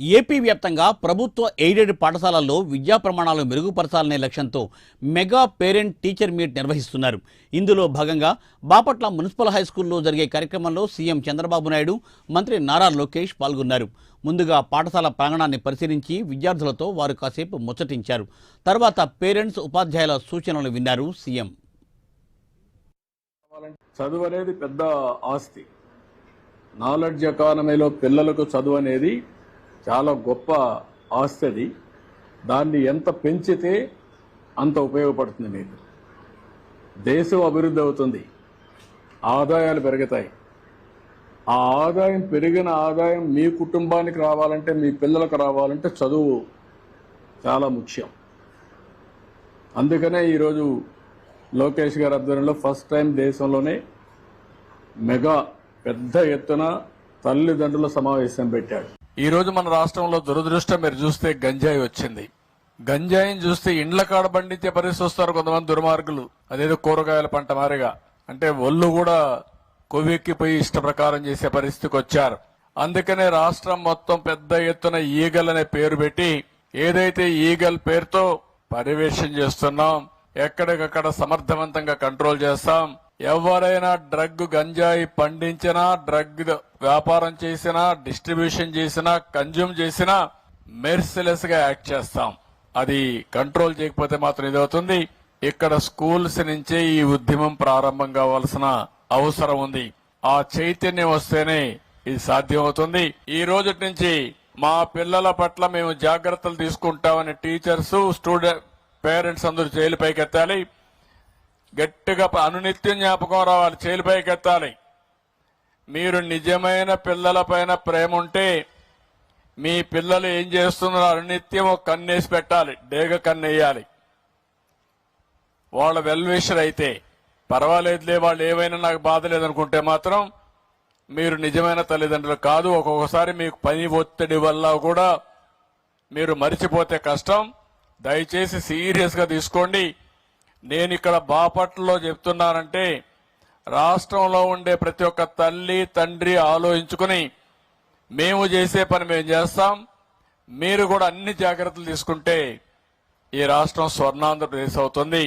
AP వ్యాప్తంగా ప్రభుత్వ aided పాఠశాలల్లో విద్యా ప్రమాణాలు మెరుగుపరచాలనే లక్ష్యంతో మెగా పేరెంట్ టీచర్ మీట్ నిర్వహిస్తున్నారు. ఇందులో భాగంగా బాపట్ల మున్సిపల్ హై స్కూల్లో జరిగే కార్యక్రమంలో సీఎం చంద్రబాబు నాయుడు మంత్రి నారా లోకేష్ పాల్గొన్నారు. ముందుగా పాఠశాల ప్రాంగణాన్ని పరిశీలించి విద్యార్థులతో వారు కాసేపు ముచ్చటించారు. తర్వాత పేరెంట్స్ ఉపాధ్యాయుల సూచనలు విన్నారు సీఎం. చదువు అనేది పెద్ద ఆస్తి. నాలెడ్జ్ ఎకానమీలో పిల్లలకు చదువు అనేది చాలా గొప్ప ఆస్తి అది. దాన్ని ఎంత పెంచితే అంత ఉపయోగపడుతుంది మీకు. దేశం అభివృద్ధి అవుతుంది. ఆదాయాలు పెరుగుతాయి. ఆ ఆదాయం పెరిగిన ఆదాయం మీ కుటుంబానికి రావాలంటే మీ పిల్లలకు రావాలంటే చదువు చాలా ముఖ్యం. అందుకనే ఈరోజు లోకేష్ గారి ఆధ్వర్యంలో ఫస్ట్ టైం దేశంలోనే మెగా పెద్ద ఎత్తున తల్లిదండ్రుల సమావేశం పెట్టాడు ఈరోజు మన రాష్ట్రంలో దురదృష్టం మీరు చూస్తే గంజాయి వచ్చింది. గంజాయిని చూస్తే ఇండ్ల కాడ పండించే పరిస్థితి వస్తారు కొంతమంది దుర్మార్గులు. అదేదో కూరగాయల పంట మారిగా. అంటే ఒళ్ళు కూడా కొవ్వెక్కిపోయి ఇష్ట ప్రకారం చేసే పరిస్థితికి వచ్చారు. అందుకనే రాష్ట్రం మొత్తం పెద్ద ఎత్తున ఈగల్ అనే పేరు పెట్టి ఏదైతే ఈగల్ పేరుతో పర్యవేక్షణ చేస్తున్నాం ఎక్కడికక్కడ సమర్థవంతంగా కంట్రోల్ చేస్తాం ఎవరైనా డ్రగ్ గంజాయి పండించినా డ్రగ్ వ్యాపారం చేసినా డిస్ట్రిబ్యూషన్ చేసినా కన్జ్యూమ్ చేసినా మెర్సిలెస్గా యాక్ట్ చేస్తాం. అది కంట్రోల్ చేయకపోతే మాత్రం ఇదవుతుంది. ఇక్కడ స్కూల్స్ నుంచే ఈ ఉద్యమం ప్రారంభం కావాల్సిన అవసరం ఉంది. ఆ చైతన్యం వస్తేనే ఇది సాధ్యమవుతుంది. ఈ రోజు నుంచి మా పిల్లల పట్ల మేము జాగ్రత్తలు తీసుకుంటామని టీచర్స్ స్టూడెంట్ పేరెంట్స్ అందరూ జైలు పైకెత్తాలి. గట్టిగా ప- అనునిత్యం జ్ఞాపకం రావాలి. చేలిపైకెత్తాలి మీరు నిజమైన పిల్లల పైన ప్రేమ ఉంటే మీ పిల్లలు ఏం చేస్తున్నారో అనునిత్యం ఒక కన్నేసి పెట్టాలి. డేగ కన్నేయాలి. వాళ్ళ వెల్విషర్ అయితే పర్వాలేదులే వాళ్ళు ఏమైనా నాకు బాధ లేదనుకుంటే మాత్రం మీరు నిజమైన తల్లిదండ్రులు కాదు. ఒక్కొక్కసారి మీకు పని ఒత్తిడి వల్ల కూడా మీరు మరిచిపోతే కష్టం. దయచేసి సీరియస్గా తీసుకోండి. నేను ఇక్కడ బాపట్లలో చెప్తున్నానంటే రాష్ట్రంలో ఉండే ప్రతి ఒక్క తల్లి తండ్రి ఆలోచించుకుని మేము చేసే పని మేము చేస్తాం. మీరు కూడా అన్ని జాగ్రత్తలు తీసుకుంటే ఈ రాష్ట్రం స్వర్ణాంధ్రప్రదేశ్ అవుతుంది.